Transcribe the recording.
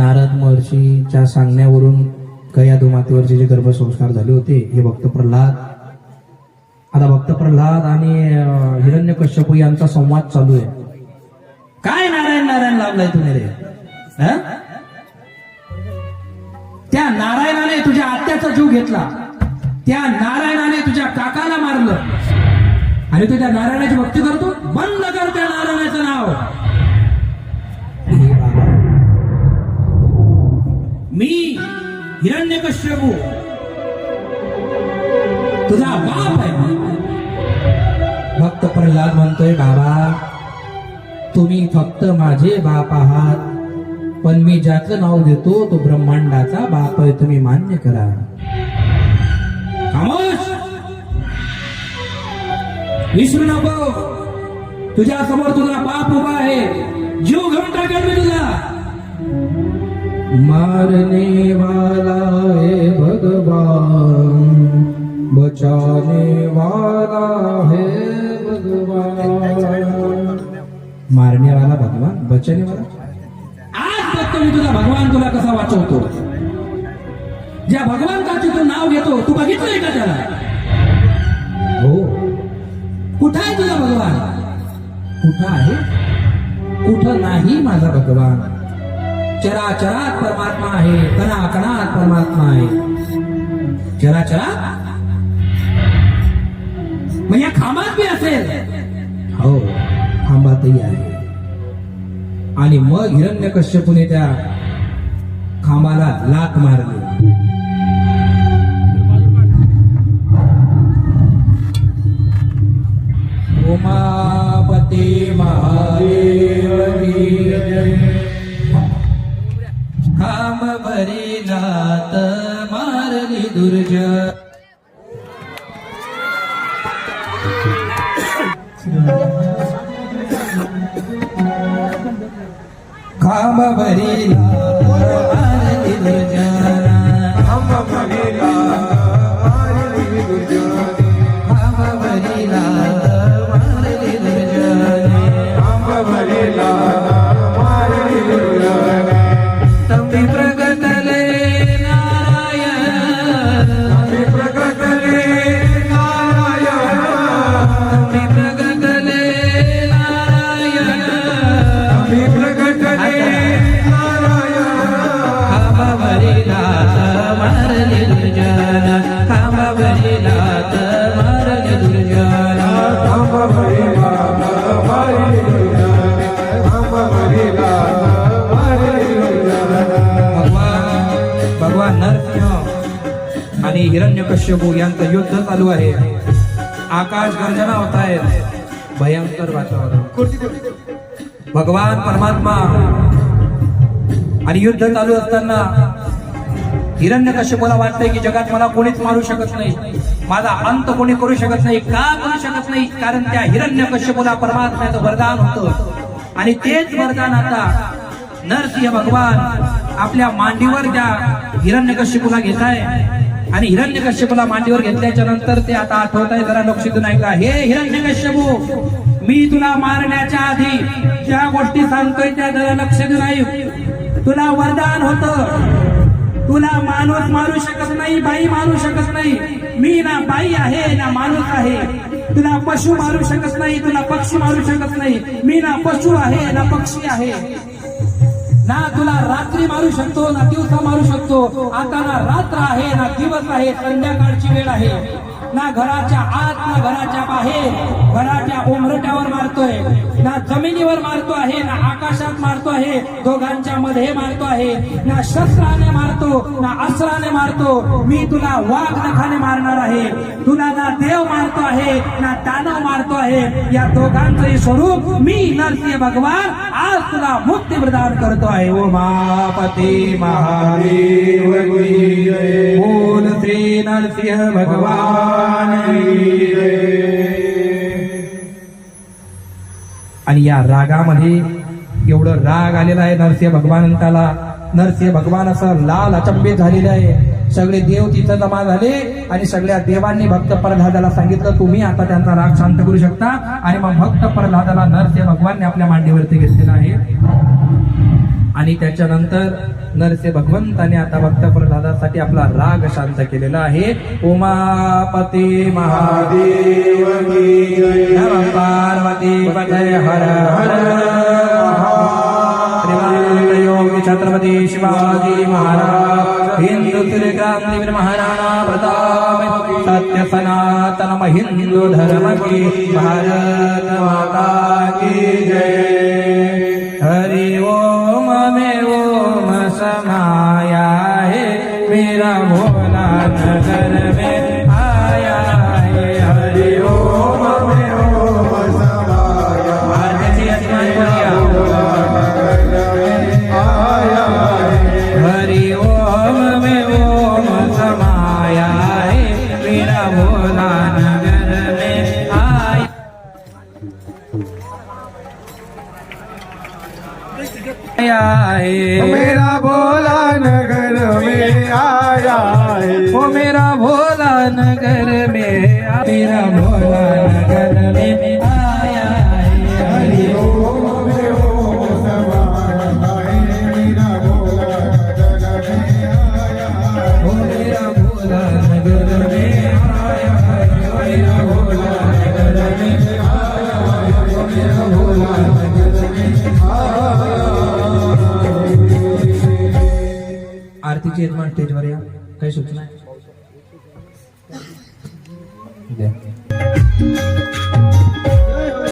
नारद महर्षीच्या सांगण्यावरून कया मातेवरचे जे गर्भसंस्कार झाले होते हे भक्त प्रल्हाद. आता भक्त प्रल्हाद आणि हिरण्य कश्यपू यांचा संवाद चालू आहे. काय नारायण नारायण लाभलाय तुम्ही रे? त्या नारायणाने तुझ्या आत्याचा जीव घेतला. त्या नारायणाने तुझ्या काकाला मारलं. आणि तू त्या नारायणाची भक्ती करतो? बंद कर त्या नारायणाचं नाव. मी हिरण्यकश्यपू. तुझा बाप आहे भक्त प्रल्हाद म्हणतोय बाबा तुम्ही फक्त माझे बाप आहात. पण मी ज्याचं नाव देतो तो ब्रह्मांडाचा बाप आहे. तुम्ही मान्य करा. विसरू नको. तुझ्या समोर तुझा बाप उभा आहे. जीव घेऊन टाकेल मी तुझा. मारने वाला है भगवान बचाने वाला है भगवान। मारने वाला भगवान बचाने वाला? आज बघतो मी तुझा भगवान तुला कसा वाचवतो. ज्या भगवंताचे तू नाव घेतो तू बघितलंय का त्याला? हो. कुठं आहे तुझा भगवान? कुठं आहे? कुठं नाही माझा भगवान? चराचरात परमात्मा आहे. कणाकणात परमात्मा आहे. चराचरात? मग या खांबात बी असेल. हो खांबातही आहे. आणि मग हिरण्य कश्यपूने त्या खांबाला लात मारली. आणि दुर्ज. घाम भरी हिरण्यकश्यपू यांचं युद्ध चालू आहे. आकाश गर्जना होत आहेत भयंकर वातावरण. भगवान परमात्मा आणि युद्ध चालू असताना हिरण्यकश्यपूला वाटतंय की जगात मला कोणीच मारू शकत नाही. माझा अंत कोणी करू शकत नाही का करू शकत नाही? कारण त्या हिरण्यकश्यपूला परमात्म्याचं वरदान होतं. आणि तेच वरदान आता नरसिंह भगवान आपल्या मांडीवर त्या हिरण्यकश्यपूला घेत आहे आणि हिरण्यकश्यपूला मांडीवर घेतल्याच्या नंतर ते आता आठवत आहे जरा लक्ष देऊन ऐका हे हिरण्यकश्यपू मी तुला मारण्याच्या आधी ज्या गोष्टी सांगतोय त्या जरा लक्ष देऊन ऐक तुला वरदान होतं. तुला माणूस मारू शकत नाही बाई मारू शकत नाही. मी ना बाई आहे ना माणूस आहे. तुला पशु मारू शकत नाही तुला पक्षी मारू शकत नाही. मी ना पशु आहे ना पक्षी आहे. ना तुला रात्री मारू शकतो ना दिवसा मारू शकतो. आता ना रात्र आहे ना दिवस आहे संध्याकाळची वेळ आहे. ना घराच्या आत ना घराच्या बाहेर. घराच्या उमरट्यावर मारतोय. ना जमिनीवर मारतो आहे ना आकाशात मारतो आहे दोघांच्या मध्ये मारतो आहे. ना शस्त्राने मारतो ना अस्त्राने मारतो. मी तुला वाघ नखाने मारणार आहे. तुला ना देव मारतो आहे ना दानव मारतो आहे. या दोघांचंही स्वरूप मी नरसिंह भगवान आज तुला मुक्ती प्रदान करतो आहे. ओ महापती महादेव नरसिंह भगवान। आणि या रागामध्ये एवढं राग आलेला आहे नरसिंह भगवानंताला. नरसिंह भगवान असं लाल अचंबित झालेला आहे. सगळे देव तिथं जमा झाले आणि सगळ्या देवांनी भक्त प्रल्हादाला सांगितलं तुम्ही आता त्यांचा राग शांत करू शकता. आणि मग भक्त प्रल्हादाला नरसिंह भगवानने आपल्या मांडीवरती घेतलेला आहे. आणि त्याच्यानंतर नरसे भगवंताने आता भक्त प्रल्हादासाठी आपला राग शांत केलेला आहे. उमापती महादेव पार्वती पतय हर हर योगी छत्रपती शिवाजी महाराज। हिंदू क्रांतीवीर महाराणा प्रताप। सत्य सनातन हिंदू धर्म की भारत माता की जय। समाया है मेरा भोला नगर में आया है। हरि ओम में ओम आरतीची हरि ओम में ओम समाया है मेरा भोला नगर में आया है। मेरा आरतीची यजमान स्टेजवर या. काही सूचना